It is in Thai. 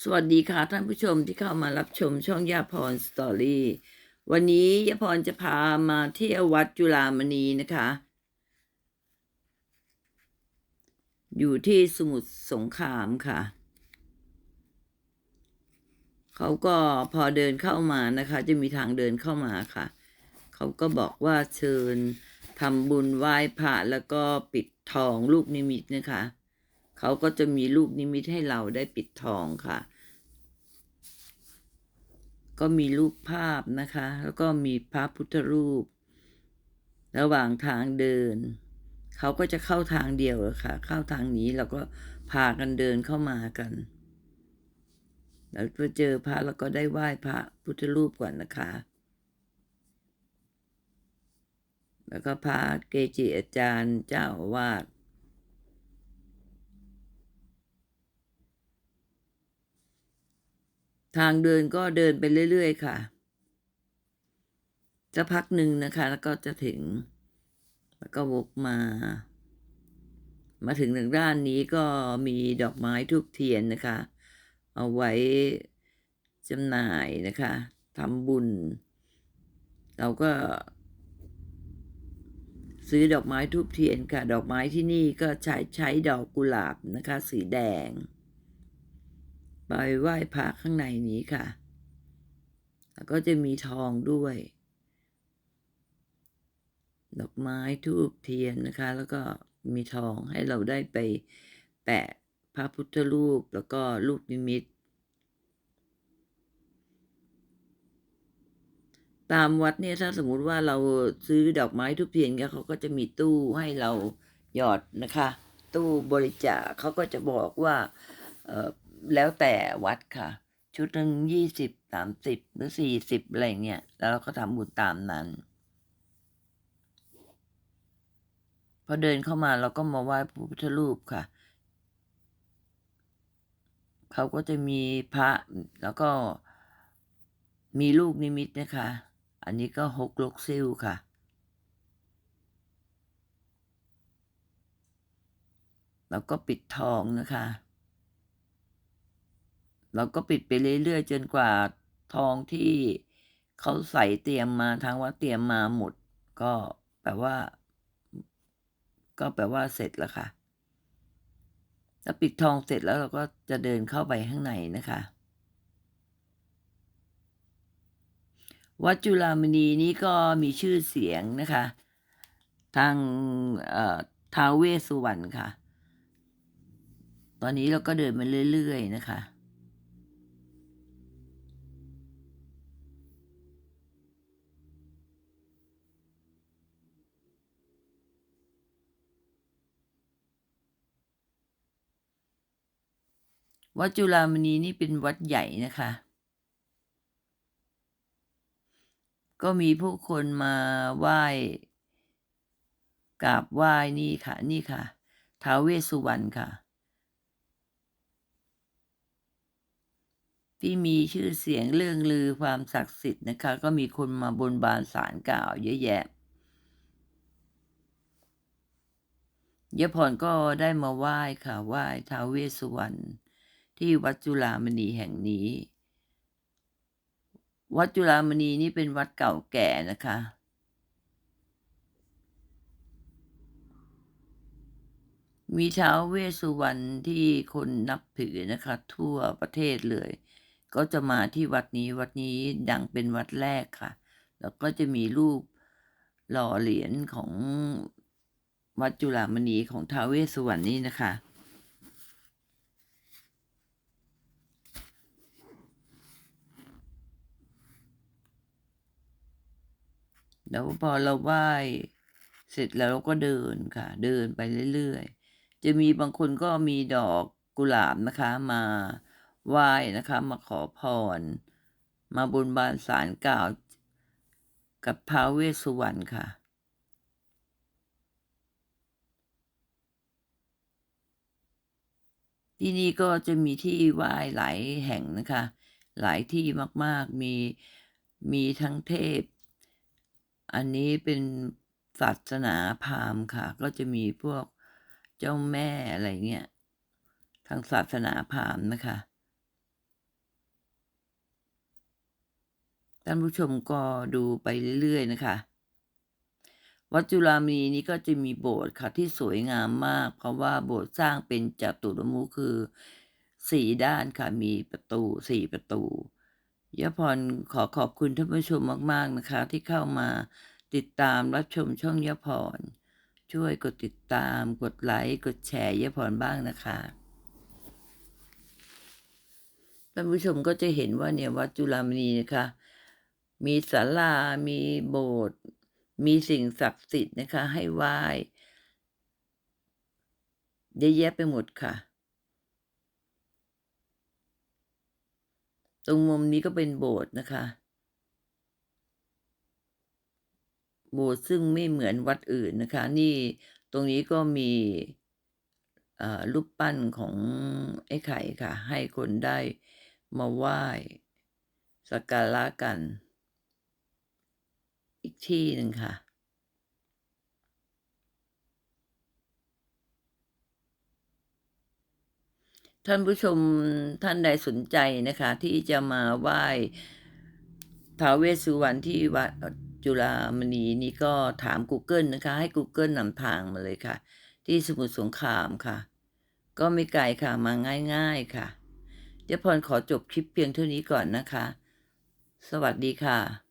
สวัสดีค่ะท่านผู้ชมที่เข้ามารับชมช่องยาพรสตอรี่วันนี้ยาพรจะพามาเที่ยววัดจุฬามณีนะคะ อยู่ที่สมุทรสงครามค่ะ เขาก็พอเดินเข้ามานะคะ จะมีทางเดินเข้ามาค่ะ เขาก็บอกว่าเชิญทำบุญไหว้พระแล้วก็ปิดทองลูกนิมิตนะคะ เขาก็จะมีลูกนิมิตให้เราได้ปิดทองค่ะ ก็มีรูปภาพนะคะ แล้วก็มีพระพุทธรูป ระหว่างทางเดิน เขาก็จะเข้าทางเดียวะค่ะ เข้าทางนี้เราก็พากันเดินเข้ามากันแล้วพอเจอพระแล้วก็ได้ไหว้พระพุทธรูปก่อนนะคะ แล้วก็พระเกจิอาจารย์เจ้าอาวาส ทางเดินก็เดินไปเรื่อยๆค่ะ จะพักหนึ่งนะคะ แล้วก็จะถึง แล้วก็วกมา มาถึงทางด้านนี้ก็มีดอกไม้ทูบเทียนนะคะ เอาไว้จำหน่ายนะคะทำบุญ เราก็ ซื้อดอกไม้ทูบเทียนค่ะ ดอกไม้ที่นี่ก็ใช้ใช้ดอกกุหลาบนะคะ สีแดง ไปไหว้พระข้างในนี้ค่ะ แล้วก็จะมีทองด้วย ดอกไม้ทูบเทียนนะคะ แล้วก็มีทองให้เราได้ไปแปะพระพุทธรูปแล้วก็ลูกนิมิต ตามวัดเนี่ยถ้าสมมุติว่าเราซื้อดอกไม้ทุบเทียนเนี่ยเขาก็จะมีตู้ให้เราหยอดนะคะ ตู้บริจาคเขาก็จะบอกว่า แล้วแต่วัดค่ะ ชุดหนึ่งยี่สิบสามสิบหรือสี่สิบอะไรเงี้ยแล้วเราก็ทำบุญตามนั้น พอเดินเข้ามาเราก็มาไหว้พระพุทธรูปค่ะ เขาก็จะมีพระแล้วก็มีลูกนิมิตนะคะ อันนี้ก็หกลกซิ่วค่ะแล้วก็ปิดทองนะคะ เราก็ปิดไปเรื่อยๆจนกว่าทองที่เขาใส่เตรียมมาทางวัดเตรียมมาหมด ก็แปลว่า ก็แปลว่าเสร็จแล้วค่ะถ้าปิดทองเสร็จแล้วเราก็จะเดินเข้าไปข้างในนะคะ วัดจุฬามณีนี้ก็มีชื่อเสียงนะคะ ทางทาวเวสสุวรรณค่ะ ตอนนี้เราก็เดินมาเรื่อย ๆ นะคะ วัดจุฬามณีนี่เป็นวัดใหญ่นะคะ ก็มีผู้คนมาไหว้กราบไหว้นี่ค่ะ นี่ค่ะท้าวเวสสุวรรณค่ะ ที่มีชื่อเสียงเรื่องลือความศักดิ์สิทธิ์นะคะ ก็มีคนมาบนบานสารกล่าวเยอะแยะยะพรก็ได้มาไหว้ค่ะไหว้ท้าวเวสสุวรรณ ที่วัดจุฬามณีแห่งนี้ วัดจุฬามณีนี่เป็นวัดเก่าแก่นะคะ มีท้าวเวสสุวรรณที่คนนับถือนะคะ ทั่วประเทศเลย ก็จะมาที่วัดนี้วัดนี้ดังเป็นวัดแรกค่ะ แล้วก็จะมีรูปหล่อเหรียญของวัดจุฬามณีของท้าวเวสสุวรรณนี่นะคะ แล้วพอเราไหว้เสร็จแล้วเราก็เดินค่ะ เดินไปเรื่อยๆ จะมีบางคนก็มีดอกกุหลาบนะคะมาไหว้นะคะ มาขอพร มาบนบานสารกล่าวกับท้าวเวสสุวรรณค่ะ ที่นี่ก็จะมีที่ไหว้หลายแห่งนะคะ หลายที่มากๆมีมีทั้งเทพ อันนี้เป็นศาสนาพราหมณ์ค่ะ ก็จะมีพวกเจ้าแม่อะไรเงี้ยทางศาสนาพราหมณ์นะคะท่านผู้ชมก็ดูไปเรื่อยๆนะคะ วัดจุฬามีนี้ก็จะมีโบสถ์ค่ะที่สวยงามมาก เพราะว่าโบสถ์สร้างเป็นจัตุรมุคือสี่ด้านค่ะมีประตูสี่ประตู ยะพรขอขอบคุณท่านผู้ชมมาก ๆ นะคะ ที่เข้ามาติดตามรับชมช่องยะพร ช่วยกดติดตาม กดไลค์กดแชร์ยะพรบ้างนะคะท่านผู้ชมก็จะเห็นว่าเนี่ยวัดจุฬามณีนะคะ มีศาลา มีโบสถ์มีสิ่งศักดิ์สิทธิ์นะคะ ให้ไหว้เยอะแยะไปหมดค่ะ ตรงมุมนี้ก็เป็นโบสถ์นะคะ โบสถ์ซึ่งไม่เหมือนวัดอื่นนะคะ นี่ตรงนี้ก็มีรูปปั้นของไอ้ไข่ค่ะ ให้คนได้มาไหว้สักการะกัน อีกที่หนึ่งค่ะ ท่านผู้ชมท่านใดสนใจนะคะ ที่จะมาไหว้ท้าวเวสสุวรรณที่วัดจุฬามณีนี่ก็ถาม Google นะคะ ให้ Google นำทางมาเลยค่ะ ที่สมุทรสงครามค่ะ ก็ไม่ไกลค่ะมาง่ายๆค่ะเดี๋ยวพรขอจบคลิปเพียงเท่านี้ก่อนนะคะ สวัสดีค่ะ